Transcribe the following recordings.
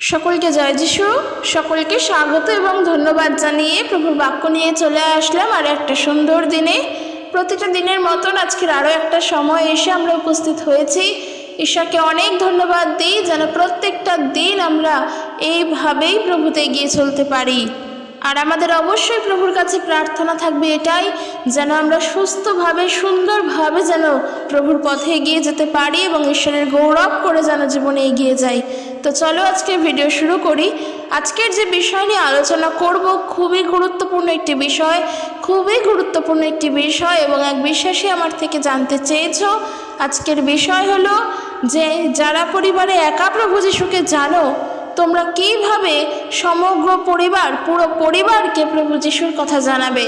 সকলকে জয় যিশু। সকলকে স্বাগত এবং ধন্যবাদ জানিয়ে প্রভুর বাক্য নিয়ে চলে আসলাম আর একটা সুন্দর দিনে। প্রতিটা দিনের মতন আজকের আরও একটা সময় এসে আমরা উপস্থিত হয়েছি। ঈশ্বরকে অনেক ধন্যবাদ দিই যেন প্রত্যেকটা দিন আমরা এইভাবেই প্রভুতে এগিয়ে চলতে পারি। আর আমাদের অবশ্যই প্রভুর কাছে প্রার্থনা থাকবে এটাই, যেন আমরা সুস্থভাবে, সুন্দরভাবে যেন প্রভুর পথে এগিয়ে যেতে পারি এবং ঈশ্বরের গৌরব করে যেন জীবনে এগিয়ে যাই। তো চলো আজকে ভিডিও শুরু করি। আজকের যে বিষয় নিয়ে আলোচনা করব খুবই গুরুত্বপূর্ণ একটি বিষয়, খুবই গুরুত্বপূর্ণ একটি বিষয় এবং এক বিশ্বাসী আমার থেকে জানতে চেয়েছ। আজকের বিষয় হলো যে, যারা পরিবারে একা প্রভু যিশুকে জানো তোমরা কীভাবে সমগ্র পরিবার, পুরো পরিবারকে প্রভু যিশুর কথা জানাবে?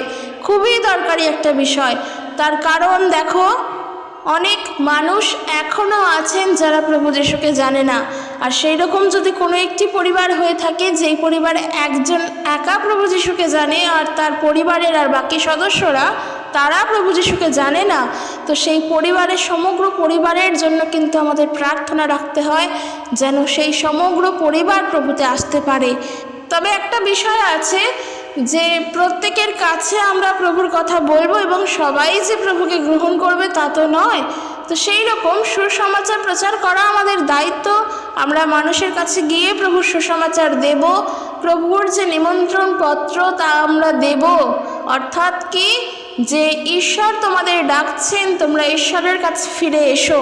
খুবই দরকারি একটা বিষয়। তার কারণ দেখো, অনেক মানুষ এখনও আছেন যারা প্রভু যিশুকে জানে না। আর সেই রকম যদি কোনো একটি পরিবার হয়ে থাকে, যেই পরিবার একজন একা প্রভু যিশুকে জানে আর তার পরিবারের আর বাকি সদস্যরা তারা প্রভু যিশুকে জানে না, তো সেই পরিবারের, সমগ্র পরিবারের জন্য কিন্তু আমাদের প্রার্থনা রাখতে হয় যেন সেই সমগ্র পরিবার প্রভুতে আসতে পারে। তবে একটা বিষয় আছে যে প্রত্যেকের কাছে আমরা প্রভুর কথা বলব এবং সবাই যে প্রভুকে গ্রহণ করবে তা তো নয়। তো সেই রকম সুসমাচার প্রচার করা আমাদের দায়িত্ব। আমরা মানুষের কাছে গিয়ে প্রভুর সুসমাচার দেব, প্রভুর যে নিমন্ত্রণ পত্র তা আমরা দেব। অর্থাৎ কি? যে ঈশ্বর তোমাদের ডাকছেন, তোমরা ঈশ্বরের কাছে ফিরে এসো।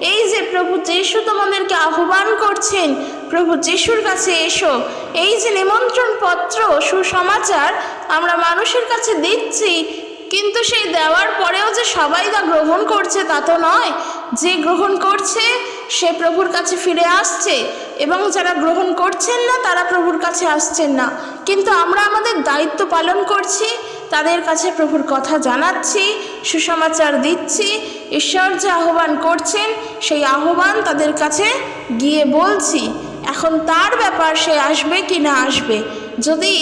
এই যে প্রভু যিশু তোমাদেরকে আহ্বান করছেন, প্রভু যিশুর কাছে এসো। এই যে নিমন্ত্রণ পত্র সুসমাচার আমরা মানুষের কাছে দিচ্ছি, কিন্তু সেই দেওয়ার পরেও যে সবাই তা গ্রহণ করছে তা তো নয়। যে গ্রহণ করছে, সে প্রভুর কাছে ফিরে আসছে। এবং যারা গ্রহণ করছেন না, তারা প্রভুর কাছে আসছেন না। কিন্তু আমরা আমাদের দায়িত্ব পালন করছি, তাদের কাছে প্রভুর কথা জানাচ্ছি, সুসমাচার দিচ্ছি, ঈশ্বর যে আহ্বান করছেন, সেই আহ্বান তাদের কাছে গিয়ে বলছি, এখন তার ব্যাপার সে আসবে কি না আসবে। যদি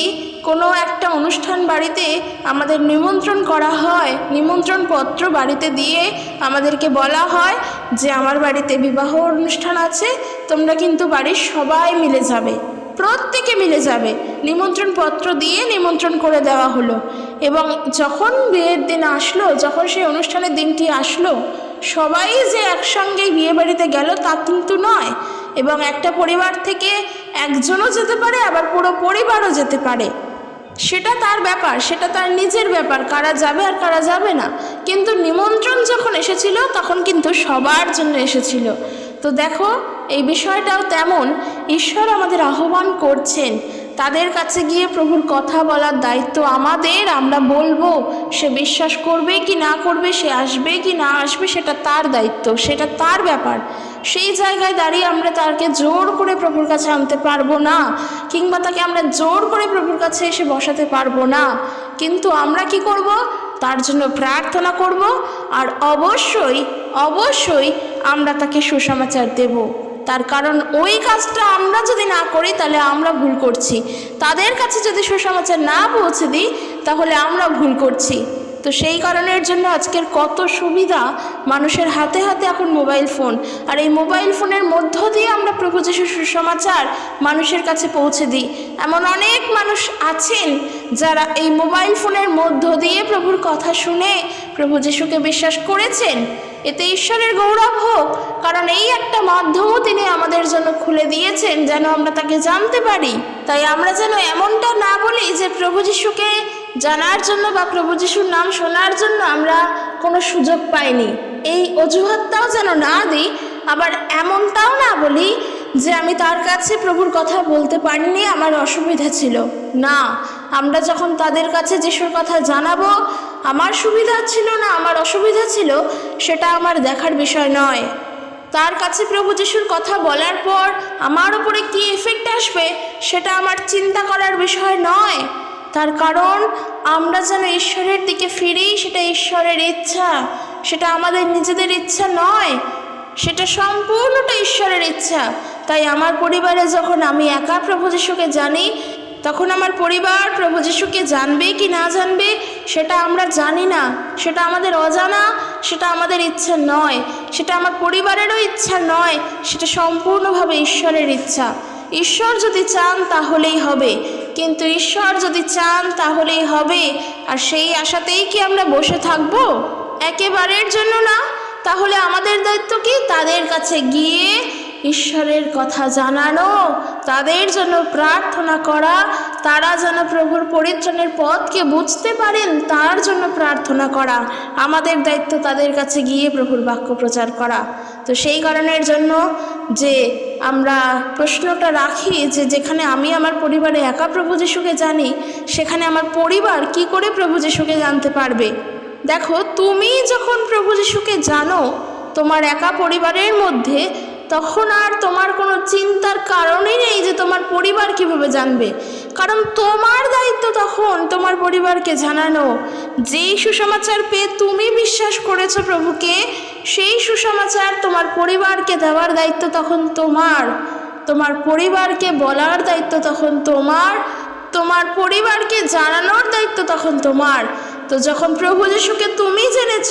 কোনো একটা অনুষ্ঠান বাড়িতে আমাদের নিমন্ত্রণ করা হয় নিমন্ত্রণ পত্র বাড়িতে দিয়ে আমাদেরকে বলা হয় যে আমার বাড়িতে বিবাহ অনুষ্ঠান আছে, তোমরা কিন্তু বাড়ির সবাই মিলে যাবে, প্রত্যেকে মিলে যাবে। নিমন্ত্রণ পত্র দিয়ে নিমন্ত্রণ করে দেওয়া হলো এবং যখন বিয়ের দিন আসলো, যখন সেই অনুষ্ঠানের দিনটি আসলো, সবাই যে একসঙ্গে বিয়ে বাড়িতে গেল তা কিন্তু নয় এবং একটা পরিবার থেকে একজনও যেতে পারে, আবার পুরো পরিবারও যেতে পারে। সেটা তার ব্যাপার, সেটা তার নিজের ব্যাপার, কারা যাবে আর কারা যাবে না। কিন্তু নিমন্ত্রণ যখন এসেছিল, তখন কিন্তু সবার জন্য এসেছিল। তো দেখো, এই বিষয়টাও তেমন। ঈশ্বর আমাদের আহ্বান করছেন। তাদের কাছে গিয়ে প্রভুর কথা বলার দায়িত্ব আমাদের, আমরা বলব, সে বিশ্বাস করবে কি না করবে, সে আসবে কি না আসবে, সেটা তার দায়িত্ব, সেটা তার ব্যাপার। সেই জায়গায় দাঁড়িয়ে আমরা তাকে জোর করে প্রভুর কাছে আনতে পারব না, কিংবা তাকে আমরা জোর করে প্রভুর কাছে এসে বসাতে পারব না। কিন্তু আমরা কি করব? তার জন্য প্রার্থনা করব, আর অবশ্যই অবশ্যই আমরা তাকে সুসমাচার দেব। তার কারণ ওই কাজটা আমরা যদি না করি, তাহলে আমরা ভুল করছি। তাদের কাছে যদি সুসমাচার না পৌঁছে দিই, তাহলে আমরা ভুল করছি। তো সেই কারণের জন্য আজকের কত সুবিধা মানুষের হাতে হাতে এখন মোবাইল ফোন। আর এই মোবাইল ফোনের মধ্য দিয়ে আমরা প্রভু যিশু সুসমাচার মানুষের কাছে পৌঁছে দিই। এমন অনেক মানুষ আছেন যারা এই মোবাইল ফোনের মধ্য দিয়ে প্রভুর কথা শুনে প্রভু যিশুকে বিশ্বাস করেছেন। এতে ঈশ্বরের গৌরব হোক, কারণ এই একটা মাধ্যমও তিনি আমাদের জন্য খুলে দিয়েছেন যেন আমরা তাকে জানতে পারি। তাই আমরা যেন এমনটা না বলি যে প্রভু যিশুকে জানার জন্য বা প্রভু যিশুর নাম শোনার জন্য আমরা কোনো সুযোগ পাইনি। এই অজুহাতটাও যেন না দিই, আবার এমনটাও না বলি যে আমি তার কাছে প্রভুর কথা বলতে পারিনি, আমার অসুবিধা ছিল। না, আমরা যখন তাদের কাছে যিশুর কথা জানাব, আমার সুবিধা ছিল না, আমার অসুবিধা ছিল, সেটা আমার দেখার বিষয় নয়। তার কাছে প্রভু যিশুর কথা বলার পর আমার উপরে কী এফেক্ট আসবে, সেটা আমার চিন্তা করার বিষয় নয়। তার কারণ, আমরা যেন ঈশ্বরের দিকে ফিরি সেটা ঈশ্বরের ইচ্ছা, সেটা আমাদের নিজেদের ইচ্ছা নয়, সেটা সম্পূর্ণটা ঈশ্বরের ইচ্ছা। তাই আমার পরিবারে যখন আমি একা প্রভু যিশুকে জানি, তখন আমার পরিবার প্রভু যিশুকে জানবে কি না জানবে, সেটা আমরা জানি না। সেটা আমাদের অজানা, সেটা আমাদের ইচ্ছা নয়। সেটা আমার পরিবারেরও ইচ্ছা নয়, সেটা সম্পূর্ণভাবে ঈশ্বরের ইচ্ছা। ঈশ্বর যদি চান তাহলেই হবে। কিন্তু ঈশ্বর যদি চান, তাহলেই হবে। আর সেই আশাতেই কি আমরা বসে থাকব? একেবারের জন্য না। তাহলে আমাদের দায়িত্ব কি? তাদের কাছে গিয়ে ঈশ্বরের কথা জানানো, তাদের জন্য প্রার্থনা করা, তারা যেন প্রভুর পরিত্রাণের পথকে বুঝতে পারেন, তার জন্য প্রার্থনা করা। আমাদের দায়িত্ব তাদের কাছে গিয়ে প্রভুর বাক্য প্রচার করা। তো সেই কারণের জন্য যে আমরা প্রশ্নটা রাখি যে যেখানে আমি আমার পরিবারে একা প্রভু যিশুকে জানি, সেখানে আমার পরিবার কি করে প্রভু যিশুকে জানতে পারবে? দেখো, তুমি যখন প্রভু যিশুকে জানো তোমার একা পরিবারের মধ্যে, তখন আর তোমার কোনো চিন্তার কারণই নেই যে তোমার পরিবার কীভাবে জানবে। কারণ তোমার দায়িত্ব তখন তোমার পরিবারকে জানানো। যেই সুসমাচার পেয়ে তুমি বিশ্বাস করেছ প্রভুকে সেই সুসমাচার তোমার পরিবারকে দেওয়ার দায়িত্ব তখন তোমার। তোমার পরিবারকে বলার দায়িত্ব তখন তোমার। তোমার পরিবারকে জানানোর দায়িত্ব তখন তোমার। তো যখন প্রভু যিশুকে তুমি জেনেছ,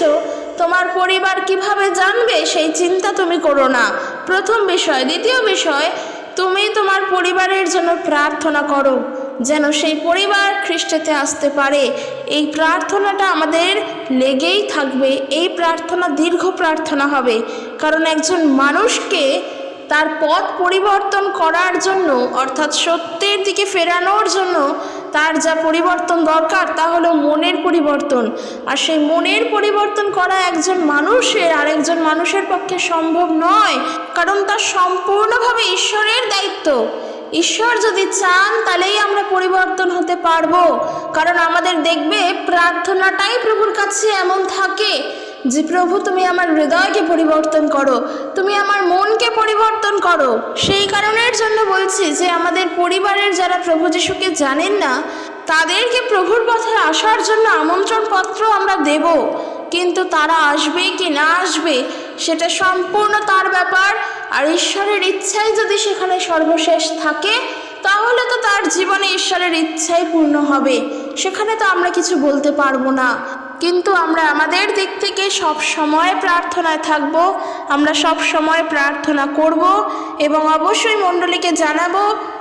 তোমার পরিবার কীভাবে জানবে সেই চিন্তা তুমি করো না। প্রথম বিষয়, দ্বিতীয় বিষয়, তুমি তোমার পরিবারের জন্য প্রার্থনা করো। যেন সেই পরিবার খ্রিস্টেতে আসতে পারে। এই প্রার্থনাটা আমাদের লেগেই থাকবে। এই প্রার্থনা দীর্ঘ প্রার্থনা হবে। কারণ একজন মানুষকে তার পথ পরিবর্তন করার জন্য, অর্থাৎ সত্যের দিকে ফেরানোর জন্য তার যা পরিবর্তন দরকার, তা হলো মনের পরিবর্তন। আর সেই মনের পরিবর্তন করা একজন মানুষের আর একজন মানুষের পক্ষে সম্ভব নয়। কারণ তার সম্পূর্ণভাবে ঈশ্বরের দায়িত্ব। ঈশ্বর যদি চান, তাহলেই আমরা পরিবর্তন হতে পারব। কারণ আমাদের দেখবে, প্রার্থনাটাই প্রভুর কাছে এমন থাকে যে, প্রভু, তুমি আমার হৃদয়কে পরিবর্তন করো, তুমি আমার মনকে পরিবর্তন করো। সেই কারণের জন্য বলছি যে, আমাদের পরিবারের যারা প্রভু যিশুকে জানেন না, তাদেরকে প্রভুর পথে আসার জন্য আমন্ত্রণ পত্র আমরা দেব। কিন্তু তারা আসবে কি না আসবে, সেটা সম্পূর্ণ তার ব্যাপার। আর ঈশ্বরের ইচ্ছাই যদি সেখানে সর্বশেষ থাকে, তাহলে তো তার জীবনে ঈশ্বরের ইচ্ছাই পূর্ণ হবে। সেখানে তো আমরা কিছু বলতে পারব না। কিন্তু আমরা আমাদের দিক থেকে সব সময় প্রার্থনায় থাকব, আমরা সব সময় প্রার্থনা করব এবং অবশ্যই মণ্ডলীকে জানাব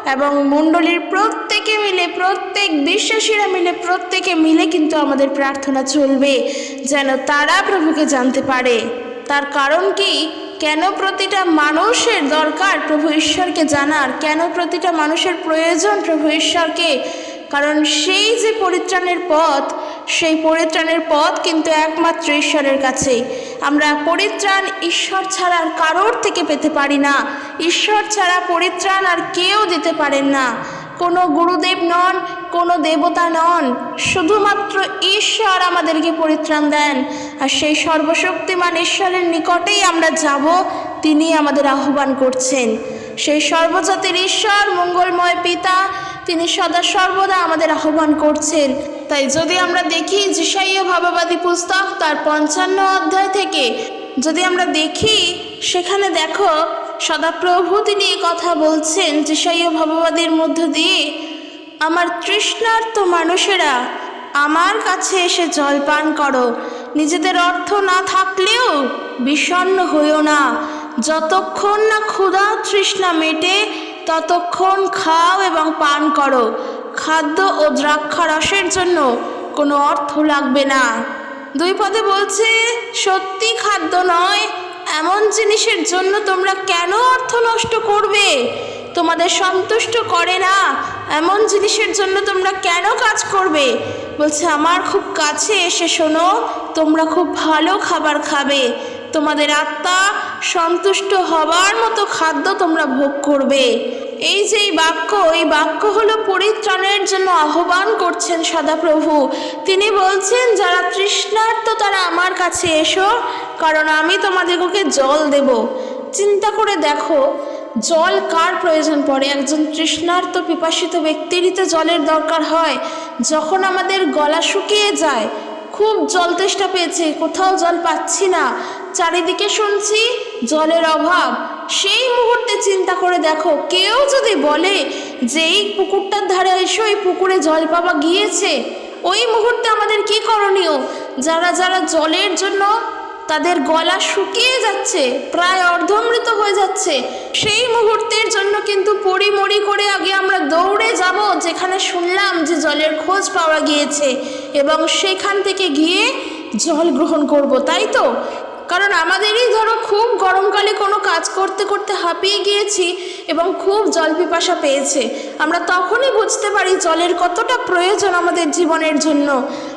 এবং মণ্ডলীর প্রত্যেকে মিলে, প্রত্যেক বিশ্বাসীরা মিলে, প্রত্যেকে মিলে কিন্তু আমাদের প্রার্থনা চলবে, যেন তারা প্রভুকে জানতে পারে। তার কারণ কি? কেন প্রতিটা মানুষের দরকার প্রভু ঈশ্বরকে জানার? কেন প্রতিটা মানুষের প্রয়োজন প্রভু ঈশ্বরকে? কারণ সেই যে পরিত্রাণের পথ, সেই পরিত্রাণের পথ কিন্তু একমাত্র ঈশ্বরের কাছেই আমরা পরিত্রাণ ঈশ্বর ছাড়া আর কারোর থেকে পেতে পারি না। ঈশ্বর ছাড়া পরিত্রাণ আর কেউ দিতে পারেন না। কোনো গুরুদেব নন, কোনো দেবতা নন, শুধুমাত্র ঈশ্বর আমাদেরকে পরিত্রাণ দেন। আর সেই সর্বশক্তিমান ঈশ্বরের নিকটেই আমরা যাব তিনি আমাদের আহ্বান করছেন। সেই সর্বজাতির ঈশ্বর, মঙ্গলময় পিতা, তিনি সদা সর্বদা আমাদের আহ্বান করছেন। তাই যদি আমরা দেখি যিশাইয় ভাবাবাদী পুস্তক তার পঞ্চান্ন অধ্যায় থেকে, যদি আমরা দেখি, সেখানে দেখো সদাপ্রভু তিনি কথা বলছেন যিশাইয় ভাবাবাদীর মধ্য দিয়ে, আমার তৃষ্ণার্ত মানুষেরা, আমার কাছে এসে জল পান করো। নিজেদের অর্থ না থাকলেও বিষণ্ণ হইও না। যতক্ষণ না ক্ষুধা তৃষ্ণা মেটে, ততক্ষণ খাও এবং পান করো। খাদ্য ও দ্রাক্ষা রসের জন্য কোনো অর্থ লাগবে না। দুই পদে বলছে, সত্যি খাদ্য নয় এমন জিনিসের জন্য তোমরা কেন অর্থ নষ্ট করবে? তোমাদের সন্তুষ্ট করে না। এমন জিনিসের জন্য তোমরা কেন কাজ করবে? বলছে, আমার খুব কাছে এসে শোনো, তোমরা খুব ভালো খাবার খাবে। তোমাদের আত্মা সন্তুষ্ট হবার মতো খাদ্য তোমরা ভোগ করবে। এই যে বাক্য, এই বাক্য হলো পরিত্রাণের জন্য আহ্বান করছেন সদাপ্রভু। তিনি বলছেন, যারা তৃষ্ণার্ত, তারা আমার কাছে এসো, কারণ আমি তোমাদেরকে জল দেব। চিন্তা করে দেখো, জল কার প্রয়োজন পড়ে? একজন তৃষ্ণার্ত, পিপাসিত ব্যক্তিরই তো জলের দরকার হয়। যখন আমাদের গলা শুকিয়ে যায়, খুব জল তেষ্টা পেয়েছে, কোথাও জল পাচ্ছি না। চারিদিকে শুনছি জলের অভাব। সেই মুহূর্তে চিন্তা করে দেখো, কেউ যদি বলে যে এই পুকুরটার ধারে এসো, এই পুকুরে জল পাওয়া গিয়েছে, ওই মুহূর্তে আমাদের কি করণীয়? যারা যারা জলের জন্য তাদের গলা শুকিয়ে যাচ্ছে, প্রায় অর্ধমৃত হয়ে যাচ্ছে, সেই মুহূর্তের জন্য কিন্তু পরিমরি করে আগে আমরা দৌড়ে যাব, যেখানে শুনলাম যে জলের খোঁজ পাওয়া গিয়েছে, এবং সেখান থেকে গিয়ে জল গ্রহণ করব, তাই তো? কারণ আমাদেরই ধরো খুব গরমকালে কোনো কাজ করতে করতে হাঁপিয়ে গিয়েছি এবং খুব জল পিপাসা পেয়েছে। আমরা তখনই বুঝতে পারি জলের কতটা প্রয়োজন আমাদের জীবনের জন্য।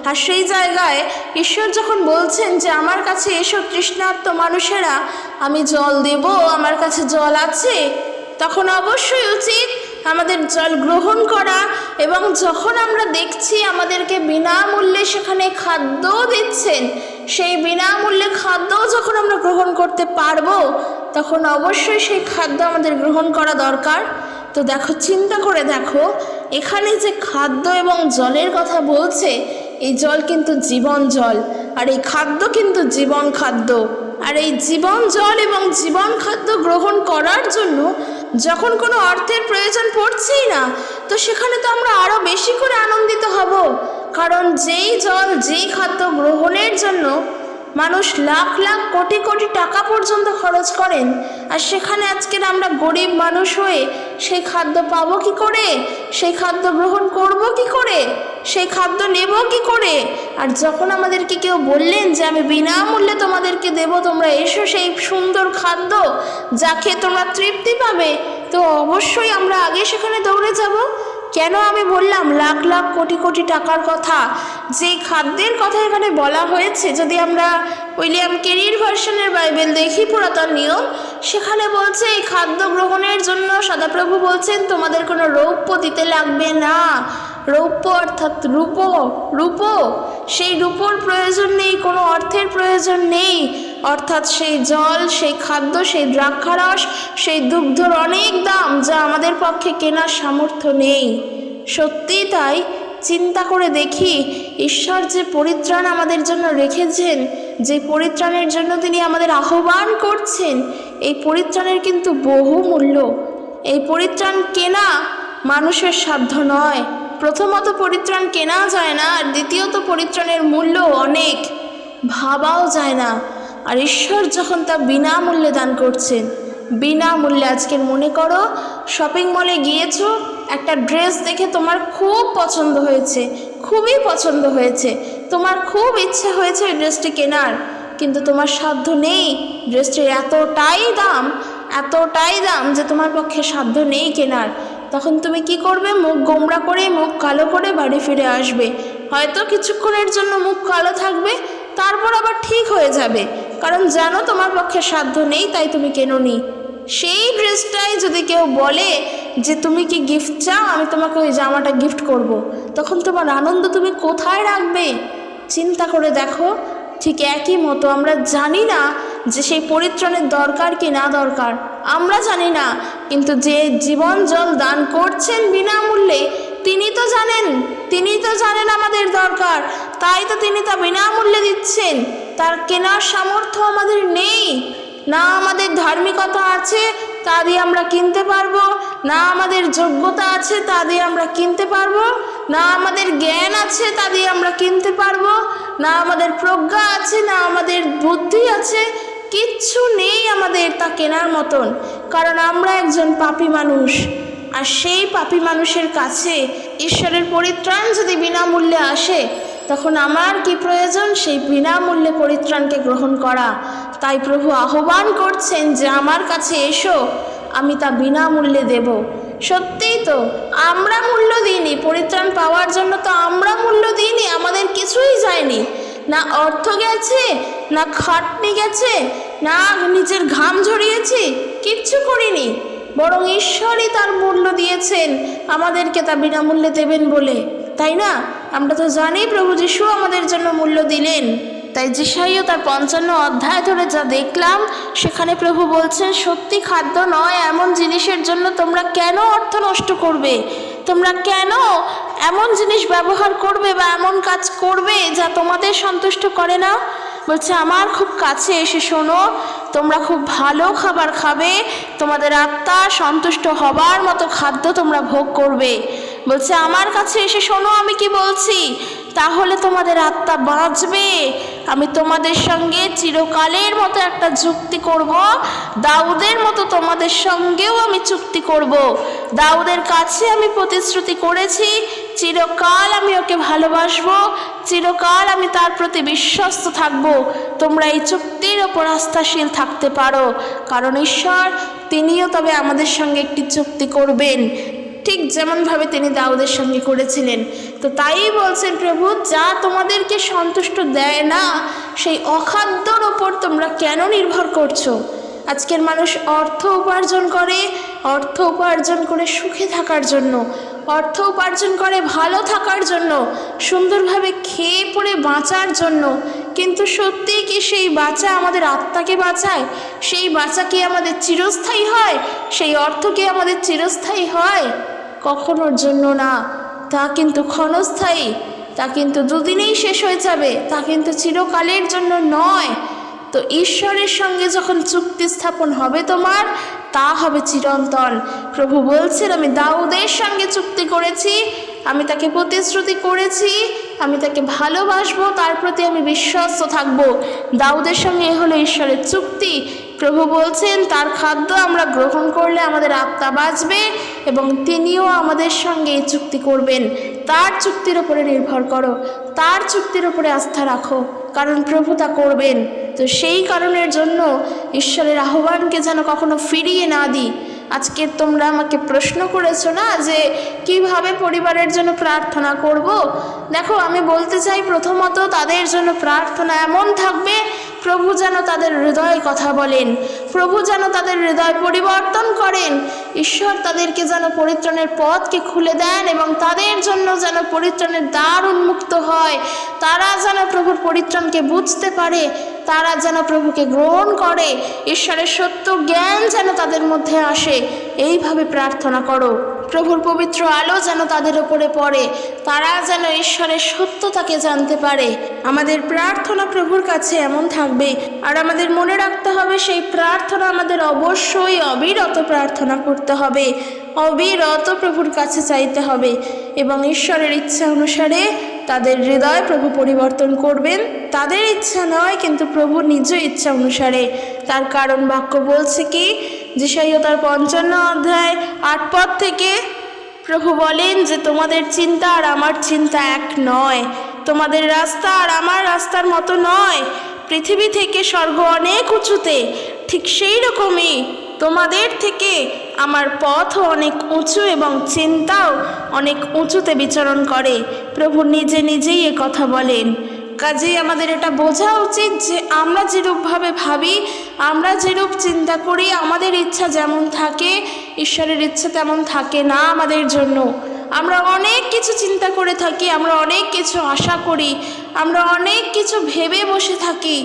আর সেই জায়গায় ঈশ্বর যখন বলছেন যে, আমার কাছে এসব তৃষ্ণার্ত মানুষেরা, আমি জল দেব, আমার কাছে জল আছে, তখন অবশ্যই উচিত আমাদের জল গ্রহণ করা এবং যখন আমরা দেখছি আমাদেরকে বিনামূল্যে সেখানে খাদ্যও দিচ্ছেন, সেই বিনামূল্যে খাদ্যও যখন আমরা গ্রহণ করতে পারব, তখন অবশ্যই সেই খাদ্য আমাদের গ্রহণ করা দরকার। তো দেখো, চিন্তা করে দেখো, এখানে যে খাদ্য এবং জলের কথা বলছে, এই জল কিন্তু জীবন জল, আর এই খাদ্য কিন্তু জীবন খাদ্য। আর এই জীবন জল এবং জীবন খাদ্য গ্রহণ করার জন্য যখন কোনো অর্থের প্রয়োজন পড়ছেই না, তো সেখানে তো আমরা আরও বেশি করে আনন্দিত হব। কারণ যেই জল, যেই খাদ্য গ্রহণের জন্য মানুষ লাখ লাখ কোটি কোটি টাকা পর্যন্ত খরচ করেন। আর সেখানে আজকের আমরা গরিব মানুষ হয়ে সেই খাদ্য পাবো কি করে? সেই খাদ্য গ্রহণ করব কি করে? সেই খাদ্য নেব কি করে? আর যখন আমাদেরকে কেউ বললেন যে, আমি বিনামূল্যে তোমাদেরকে দেব, তোমরা এসো সেই সুন্দর খাদ্য যা খেয়ে তোমরা তৃপ্তি পাবে, তো অবশ্যই আমরা আগে সেখানে দৌড়ে যাব। কেন আমি বললাম লাখ লাখ কোটি কোটি টাকার কথা? যে খাদ্যের কথা এখানে বলা হয়েছে, যদি আমরা উইলিয়াম কেরির ভার্সনের বাইবেল দেখি, পুরাতন নিয়ম, সেখানে বলছে এই খাদ্য গ্রহণের জন্য সদাপ্রভু বলছেন, তোমাদের কোনো রৌপ্য দিতে লাগবে না। রৌপ্য অর্থাৎ রূপ রূপ, সেই রূপোর প্রয়োজন নেই, কোনো অর্থের প্রয়োজন নেই। অর্থাৎ সেই জল, সেই খাদ্য, সেই দ্রাক্ষারস, সেই দুগ্ধর অনেক দাম যা আমাদের পক্ষে কেনার সামর্থ্য নেই। সত্যিই তাই চিন্তা করে দেখি, ঈশ্বর যে পরিত্রাণ আমাদের জন্য রেখেছেন, যে পরিত্রাণের জন্য তিনি আমাদের আহ্বান করছেন, এই পরিত্রাণের কিন্তু বহু মূল্য। এই পরিত্রাণ কেনা মানুষের সাধ্য নয়। প্রথমত পরিত্রাণ কেনা যায় না, আর দ্বিতীয়ত পরিত্রাণের মূল্য অনেক। ভাবাও যায় না। আর ঈশ্বর যখন তা বিনামূল্যে দান করছেন বিনামূল্যে আজকের মনে করো শপিং মলে গিয়েছো, একটা ড্রেস দেখে তোমার খুব পছন্দ হয়েছে, খুবই পছন্দ হয়েছে, তোমার খুব ইচ্ছে হয়েছে ওই ড্রেসটি কেনার, কিন্তু তোমার সাধ্য নেই ড্রেসটির এতটাই দাম এতটাই দাম যে তোমার পক্ষে সাধ্য নেই কেনার। তখন তুমি কি করবে? মুখ গোমরা করে, মুখ কালো করে বাড়ি ফিরে আসবে। হয়তো কিছুক্ষণের জন্য মুখ কালো থাকবে, তারপর আবার ঠিক হয়ে যাবে। কারণ জানো তোমার পক্ষে সাধ্য নেই, তাই তুমি কেননি। সেই ড্রেসটাই যদি কেউ বলে যে তুমি কি গিফট চাও, আমি তোমাকে ওই জামাটা গিফট করব। তখন তোমার আনন্দ তুমি কোথায় রাখবে? চিন্তা করে দেখো, ঠিক একই মতো আমরা জানি না যে সেই পরিত্রাণের দরকার কি না দরকার। আমরা জানি না, কিন্তু যে জীবন জল দান করছেন বিনামূল্যে, তিনি তো জানেন, তিনি তো জানেন আমাদের দরকার। তাই তো তিনি তা বিনামূল্যে দিচ্ছেন। তার কেনার সামর্থ্য আমাদের নেই। না আমাদের ধার্মিকতা আছে, তা দিয়ে আমরা কিনতে পারব। না আমাদের যোগ্যতা আছে, তা দিয়ে আমরা কিনতে পারব। না আমাদের জ্ঞান আছে, তা দিয়ে আমরা কিনতে পারব। না আমাদের প্রজ্ঞা আছে, না আমাদের বুদ্ধি আছে, কিচ্ছু নেই আমাদের তা কেনার মতন। কারণ আমরা একজন পাপি মানুষ, আর সেই পাপী মানুষের কাছে ঈশ্বরের পরিত্রাণ যদি বিনামূল্যে আসে তখন আমার কি প্রয়োজন? সেই বিনামূল্যে পরিত্রাণকে গ্রহণ করা। তাই প্রভু আহ্বান করছেন যে আমার কাছে এসো, আমি তা বিনামূল্যে দেব। সত্যিই তো, আমরা মূল্য দিইনি। পরিত্রাণ পাওয়ার জন্য তো আমরা মূল্য দিইনি, আমাদের কিছুই যায়নি। না অর্থ গেছে, না খাটনি গেছে, না নিজের ঘাম ঝরিয়েছি, কিচ্ছু করিনি। বরং ঈশ্বরই তার মূল্য দিয়েছেন, আমাদেরকে তা বিনামূল্যে দেবেন বলে। তাই না? আমরা তো জানি প্রভু যিশু আমাদের জন্য মূল্য দিলেন। তাই যিশাইও তার পঞ্চান্ন অধ্যায় ধরে যা দেখলাম, সেখানে প্রভু বলছেন, সত্যি খাদ্য নয়, এমন জিনিসের জন্য তোমরা কেন অর্থ নষ্ট করবে? তোমরা কেন এমন জিনিস ব্যবহার করবে বা এমন কাজ করবে যা তোমাদের সন্তুষ্ট করে না? বলছে, আমার খুব কাছে এসে শোনো, তোমরা খুব ভালো খাবার খাবে, তোমাদের আত্মা সন্তুষ্ট হবার মতো খাদ্য তোমরা ভোগ করবে। বলছে, আমার কাছে এসে শোনো, আমি কি বলছি? তাহলে তোমাদের আত্মা বাঁচবে। আমি তোমাদের সঙ্গে চিরকালের মতো একটা চুক্তি করব। দাউদের মতো তোমাদের সঙ্গেও আমি চুক্তি করব। দাউদের কাছে আমি প্রতিশ্রুতি করেছি, চিরকাল আমি ওকে ভালোবাসবো, চিরকাল আমি তার প্রতি বিশ্বস্ত থাকব। তোমরা এই চুক্তির ওপর আস্থাশীল থাকতে পারো। কারণ ঈশ্বর, তিনিও তবে আমাদের সঙ্গে একটি চুক্তি করবেন। ঠিক যেমনভাবে তিনি দাউদের সঙ্গে করেছিলেন। তো তাই বলছেন, প্রভু, যা তোমাদেরকে সন্তুষ্ট দেয় না, সেই অখাদ্যর ওপর তোমরা কেন নির্ভর করছ? আজকের মানুষ অর্থ উপার্জন করে অর্থ উপার্জন করে সুখে থাকার জন্য, অর্থ উপার্জন করে ভালো থাকার জন্য, সুন্দরভাবে খেয়ে পড়ে বাঁচার জন্য। কিন্তু সত্যিই কি সেই বাঁচা আমাদের আত্মাকে বাঁচায়? সেই বাঁচা কি আমাদের চিরস্থায়ী হয়? সেই অর্থ কি আমাদের চিরস্থায়ী হয়? কখনোর জন্য না। তা কিন্তু ক্ষণস্থায়ী। তা কিন্তু দুদিনেই শেষ হয়ে যাবে। তা কিন্তু চিরকালের জন্য নয়। তো ঈশ্বরের সঙ্গে যখন চুক্তি স্থাপন হবে তোমার, তা হবে চিরন্তন। প্রভু বলছেন, আমি দাউদের সঙ্গে চুক্তি করেছি, আমি তাকে প্রতিশ্রুতি করেছি, আমি তাকে ভালোবাসবো, তার প্রতি আমি বিশ্বস্ত থাকব। দাউদের সঙ্গে এ হলো ঈশ্বরের চুক্তি। প্রভু বলছেন, তার খাদ্য আমরা গ্রহণ করলে আমাদের আত্মা বাঁচবে এবং তিনিও আমাদের সঙ্গে এই চুক্তি করবেন। তার চুক্তির ওপরে নির্ভর করো, তার চুক্তির ওপরে আস্থা রাখো। কারণ প্রভু তা করবেন তো সেই কারণের জন্য ঈশ্বরের আহ্বানকে যেন কখনো ফিরিয়ে না দিই আজকে তোমরা আমাকে প্রশ্ন করেছ না যে কীভাবে পরিবারের জন্য প্রার্থনা করব। দেখো, আমি বলতে চাই প্রথমত তাদের জন্য প্রার্থনা এমন থাকবে প্রভু যেন তাদের হৃদয়ে কথা বলেন। প্রভু যেন তাদের হৃদয় পরিবর্তন করেন। ঈশ্বর তাদেরকে যেন পরিত্রাণের পথকে খুলে দেন এবং তাদের জন্য যেন পরিত্রাণের দ্বার উন্মুক্ত হয়। তারা যেন প্রভুর পরিত্রাণকে বুঝতে পারে। তারা যেন প্রভুকে গ্রহণ করে। ঈশ্বরের সত্য জ্ঞান যেন তাদের মধ্যে আসে। এইভাবে প্রার্থনা করো। প্রভুর পবিত্র আলো যেন তাদের ওপরে পড়ে, তারা যেন ঈশ্বরের সত্যতাকে জানতে পারে। আমাদের প্রার্থনা প্রভুর কাছে এমন থাকবে, আর আমাদের মনে রাখতে হবে সেই প্রার্থনা আমাদের অবশ্যই অবিরত প্রার্থনা করতে হবে। অবিরত প্রভুর কাছে চাইতে হবে, এবং ঈশ্বরের ইচ্ছা অনুসারে তাদের হৃদয় প্রভু পরিবর্তন করবেন। তাদের ইচ্ছা নয়, কিন্তু প্রভুর নিজ ইচ্ছা অনুসারে। তার কারণ বাক্য বলছে কি? যিশাইও তার পঞ্চান্ন অধ্যায় আট পদ থেকে প্রভু বলেন যে, তোমাদের চিন্তা আর আমার চিন্তা এক নয়। তোমাদের রাস্তা আর আমার রাস্তার মতো নয়। পৃথিবী থেকে স্বর্গ অনেক উঁচুতে, ঠিক সেই রকমই তোমাদের থেকে আমার পথও অনেক উঁচু এবং চিন্তাও অনেক উঁচুতে বিচরণ করে। প্রভু নিজে নিজেই কথা বলেন। কাজেই আমাদের এটা বোঝা উচিত যে আমরা যেরূপভাবে ভাবি, আমরা যেরূপ চিন্তা করি, আমাদের ইচ্ছা যেমন থাকে, ঈশ্বরের ইচ্ছা তেমন থাকে না আমাদের জন্য। আমরা অনেক কিছু চিন্তা করে থাকি, আমরা অনেক কিছু আশা করি, আমরা অনেক কিছু ভেবে বসে থাকি।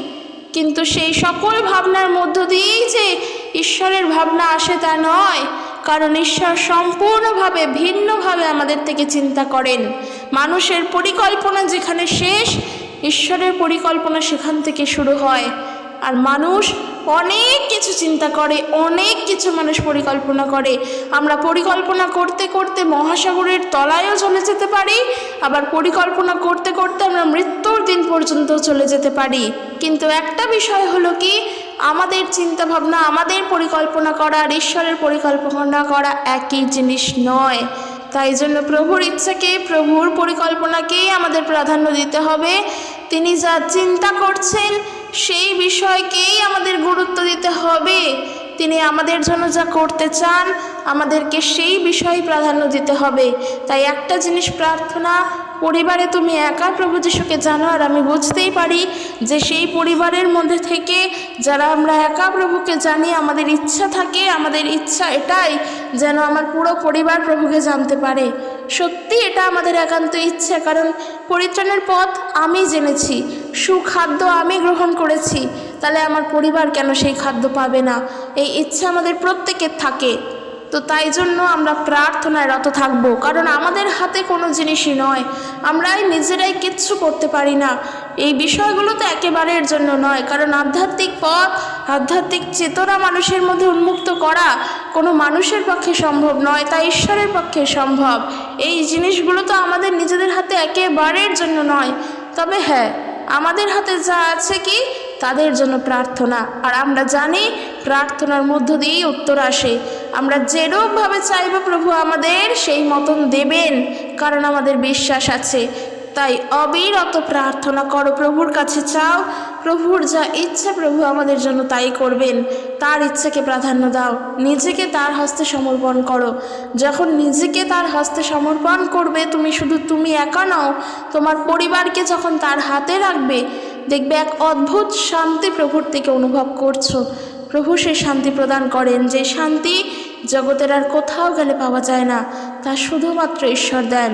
কিন্তু সেই সকল ভাবনার মধ্য দিয়েই যে ঈশ্বরের ভাবনা আসে তা নয়, কারণ ঈশ্বর সম্পূর্ণভাবে, ভিন্নভাবে আমাদের থেকে চিন্তা করেন। মানুষের পরিকল্পনা যেখানে শেষ ঈশ্বরের পরিকল্পনা সেখান থেকে শুরু হয়। আর মানুষ অনেক কিছু চিন্তা করে, অনেক কিছু মানুষ পরিকল্পনা করে। আমরা পরিকল্পনা করতে করতে মহাসাগরের তলায়ও চলে যেতে পারি, আবার পরিকল্পনা করতে করতে আমরা মৃত্যুর দিন পর্যন্ত চলে যেতে পারি। কিন্তু একটা বিষয় হলো কি, আমাদের চিন্তা ভাবনা আমাদের পরিকল্পনা করা আর ঈশ্বরের পরিকল্পনা করা একই জিনিস নয়। তাই জন্য প্রভুর ইচ্ছাকে, প্রভুর পরিকল্পনাকেই আমাদের প্রাধান্য দিতে হবে। তিনি যা চিন্তা করছেন, সেই বিষয়কেই আমাদের গুরুত্ব দিতে হবে। তিনি আমাদের জন্য যা করতে চান, আমাদেরকে সেই বিষয়ে প্রাধান্য দিতে হবে। তাই একটা জিনিস প্রার্থনা পরিবারে তুমি একা প্রভু যিশুকে জানো, আর আমি বুঝতেই পারি যে সেই পরিবারের মধ্যে থেকে যারা আমরা একা প্রভুকে জানি, আমাদের ইচ্ছা থাকে, আমাদের ইচ্ছা এটাই যেন আমার পুরো পরিবার প্রভুকে জানতে পারে। সত্যি এটা আমাদের একান্ত ইচ্ছা, কারণ পরিত্রাণের পথ আমি জেনেছি, সুখাদ্য আমি গ্রহণ করেছি, তাহলে আমার পরিবার কেন সেই খাদ্য পাবে না? এই ইচ্ছা আমাদের প্রত্যেকের থাকে। তো তাই জন্য আমরা প্রার্থনায় রত থাকব। কারণ আমাদের হাতে কোনো জিনিসই নয়। আমরাই নিজেরাই কিচ্ছু করতে পারি না। এই বিষয়গুলো তো একেবারের জন্য নয়। কারণ আধ্যাত্মিক পথ, আধ্যাত্মিক চেতনা মানুষের মধ্যে উন্মুক্ত করা কোনো মানুষের পক্ষে সম্ভব নয়, তা ঈশ্বরের পক্ষে সম্ভব। এই জিনিসগুলো তো আমাদের নিজেদের হাতে একেবারের জন্য নয়। তবে হ্যাঁ আমাদের হাতে যা আছে কি তাদের জন্য প্রার্থনা। আর আমরা জানি প্রার্থনার মধ্য দিয়েই উত্তর আসে। আমরা যেরকমভাবে চাইব প্রভু আমাদের, সেই মতন দেবেন, কারণ আমাদের বিশ্বাস আছে। তাই অবিরত প্রার্থনা করো প্রভুর কাছে চাও। প্রভুর যা ইচ্ছা প্রভু আমাদের জন্য তাই করবেন। তার ইচ্ছাকে প্রাধান্য দাও। নিজেকে তার হস্তে সমর্পণ করো। যখন নিজেকে তার হস্তে সমর্পণ করবে, তুমি শুধু তুমি একা নও, তোমার পরিবারকে যখন তার হাতে রাখবে দেখবে এক অদ্ভুত শান্তি প্রভুর থেকে অনুভব করছ। প্রভু সে শান্তি প্রদান করেন যে শান্তি জগতের আর কোথাও গেলে পাওয়া যায় না, তা শুধুমাত্র ঈশ্বর দেন।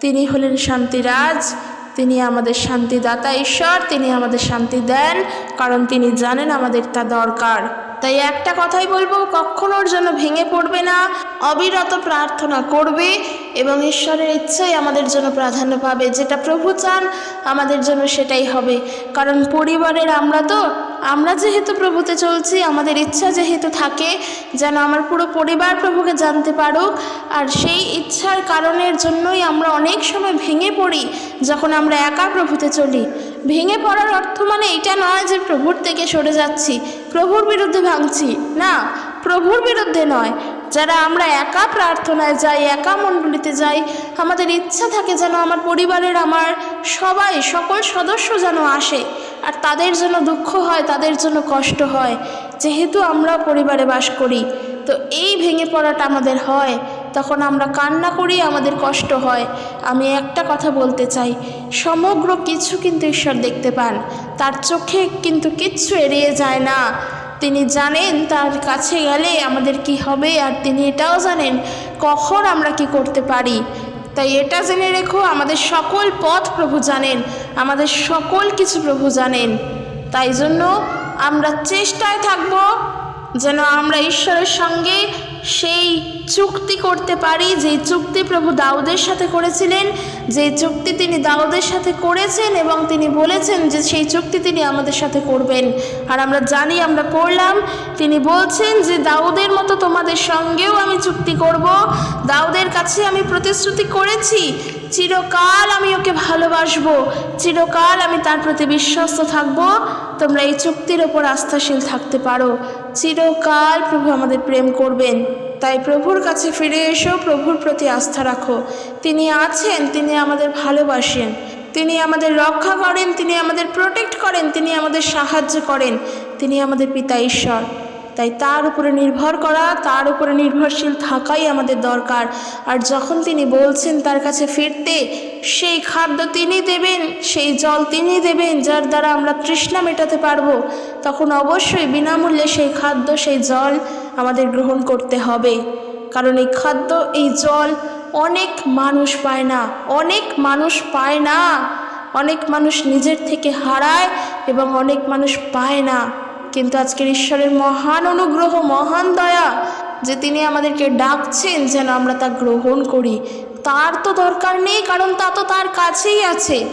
তিনি হলেন শান্তিরাজ, তিনি আমাদের শান্তিদাতা ঈশ্বর, তিনি আমাদের শান্তি দেন। কারণ তিনি জানেন আমাদের তা দরকার। তাই একটা কথাই বলব কখনো ওর জন্য ভেঙে পড়বে না, অবিরত প্রার্থনা করবে এবং ঈশ্বরের ইচ্ছাই আমাদের জন্য প্রাধান্য পাবে। যেটা প্রভু চান, আমাদের জন্য সেটাই হবে। কারণ পরিবারের আমরা তো, আমরা যেহেতু প্রভুতে চলছি, আমাদের ইচ্ছা যেহেতু থাকে, যেন আমার পুরো পরিবার প্রভুকে জানতে পারুক। আর সেই ইচ্ছার কারণের জন্যই আমরা অনেক সময় ভেঙে পড়ি, যখন আমরা একা প্রভুতে চলি। ভেঙে পড়ার অর্থ মানে এটা নয় যে প্রভুর থেকে সরে যাচ্ছি, প্রভুর বিরুদ্ধে ভাঙছি। না, প্রভুর বিরুদ্ধে নয়। যারা আমরা একা প্রার্থনায় যাই, একা মণ্ডলীতে যাই, আমাদের ইচ্ছা থাকে যেন আমার পরিবারের, আমার সবাই, সকল সদস্য যেন আসে। আর তাদের জন্য দুঃখ হয়, তাদের জন্য কষ্ট হয়। যেহেতু আমরা পরিবারে বাস করি, তো এই ভেঙে পড়াটা আমাদের হয়। তখন আমরা কান্না করি আমাদের কষ্ট হয়। আমি একটা কথা বলতে চাই। সমগ্র কিছু কিন্তু ঈশ্বর দেখতে পান। তার চোখে কিন্তু কিচ্ছু এড়িয়ে যায় না। তিনি জানেন তার কাছে গেলে আমাদের কি হবে আর তিনি এটাও জানেন কখন আমরা কি করতে পারি। তাই এটা জেনে রেখো, আমাদের সকল পথ প্রভু জানেন, আমাদের সকল কিছু প্রভু জানেন। তাই জন্য আমরা চেষ্টায় থাকব যেন আমরা ঈশ্বরের সঙ্গে সেই চুক্তি করতে পারি, যে চুক্তি প্রভু দাউদের সাথে করেছিলেন, যে চুক্তি তিনি দাউদের সাথে করেছেন এবং তিনি বলেছেন যে সেই চুক্তি তিনি আমাদের সাথে করবেন। আর আমরা জানি, আমরা পড়লাম, তিনি বলছেন যে দাউদের মতো তোমাদের সঙ্গেও আমি চুক্তি করব, দাউদের কাছে আমি প্রতিশ্রুতি করেছি, চিরকাল আমি ওকে ভালোবাসবো, চিরকাল আমি তার প্রতি বিশ্বস্ত থাকব, তোমরা এই চুক্তির ওপর আস্থাশীল থাকতে পারো। চিরকাল প্রভু আমাদের প্রেম করবেন। তাই প্রভুর কাছে ফিরে এসো, প্রভুর প্রতি আস্থা রাখো। তিনি আছেন, তিনি আমাদের ভালোবাসেন। তিনি আমাদের রক্ষা করেন, তিনি আমাদের প্রোটেক্ট করেন, তিনি আমাদের সাহায্য করেন। তিনি আমাদের পিতা ঈশ্বর। তাই তার উপরে নির্ভর করা, তার উপরে নির্ভরশীল থাকাই আমাদের দরকার। আর যখন তিনি বলছেন তার কাছে ফিরতে, সেই খাদ্য তিনি দেবেন, সেই জল তিনি দেবেন, যার দ্বারা আমরা তৃষ্ণা মেটাতে পারব, তখন অবশ্যই বিনামূল্যে সেই খাদ্য, সেই জল আমাদের গ্রহণ করতে হবে। কারণ এই খাদ্য, এই জল অনেক মানুষ পায় না, অনেক মানুষ পায় না। অনেক মানুষ নিজের থেকে হারায় এবং অনেক মানুষ পায় না। কিন্তু আজকের ঈশ্বরের মহান অনুগ্রহ, মহান দয়া যে তিনি আমাদেরকে ডাকছেন যেন আমরা তা গ্রহণ করি। তার তো দরকার নেই, কারণ তা তো তার কাছেই আছে।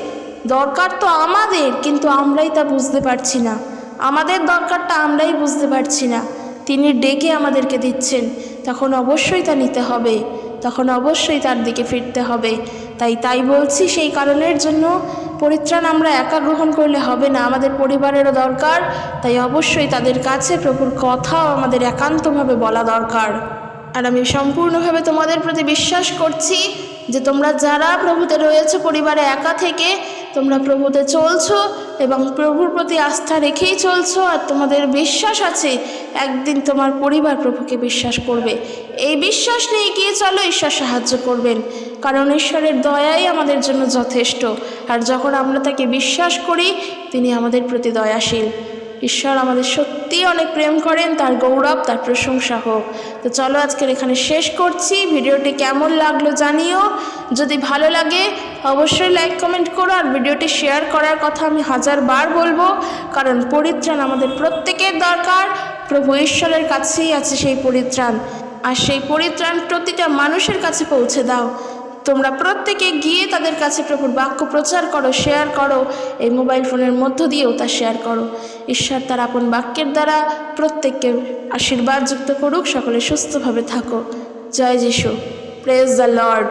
দরকার তো আমাদের, কিন্তু আমরাই তা বুঝতে পারছি না। আমাদের দরকারটা আমরাই বুঝতে পারছি না। তিনি ডেকে আমাদেরকে দিচ্ছেন। তখন অবশ্যই তা নিতে হবে। তখন অবশ্যই তার দিকে ফিরতে হবে। তাই তাই বলছি সেই কারণের জন্য পরিত্রাণ আমরা একা গ্রহণ করলে হবে না। আমাদের পরিবারেরও দরকার, তাই অবশ্যই তাদের কাছে প্রভুর কথাও আমাদের একান্তভাবে বলা দরকার। আর আমি সম্পূর্ণভাবে তোমাদের প্রতি বিশ্বাস করছি যে তোমরা যারা প্রভুতে রয়েছে পরিবারে একা থেকে তোমরা প্রভুতে চলছো এবং প্রভুর প্রতি আস্থা রেখেই চলছো আর তোমাদের বিশ্বাস আছে, একদিন তোমার পরিবার প্রভুকে বিশ্বাস করবে। এই বিশ্বাস নিয়ে গিয়ে চলো ঈশ্বর সাহায্য করবেন, কারণ ঈশ্বরের দয়াই আমাদের জন্য যথেষ্ট। আর যখন আমরা তাকে বিশ্বাস করি, তিনি আমাদের প্রতি দয়াশীল। ঈশ্বর আমাদের সত্যি অনেক প্রেম করেন, তার গৌরব, তার প্রশংসা হোক। তো চলো আজকের এখানে শেষ করছি। ভিডিওটি কেমন লাগল জানিও। যদি ভালো লাগে, অবশ্যই লাইক কমেন্ট করো আর ভিডিওটি শেয়ার করার কথা আমি হাজার বার বলব। কারণ পরিত্রাণ আমাদের প্রত্যেকের দরকার। প্রভু ঈশ্বরের কাছেই আছে সেই পরিত্রাণ। আর সেই পরিত্রাণ প্রতিটা মানুষের কাছে পৌঁছে দাও। তোমরা প্রত্যেকে গিয়ে তাদের কাছে প্রভুর বাক্য প্রচার করো শেয়ার করো, এই মোবাইল ফোনের মধ্য দিয়েও তা শেয়ার করো। ঈশ্বর তার আপন বাক্যের দ্বারা প্রত্যেককে আশীর্বাদ যুক্ত করুক, সকলে সুস্থভাবে থাকো জয় যিশু। Praise the Lord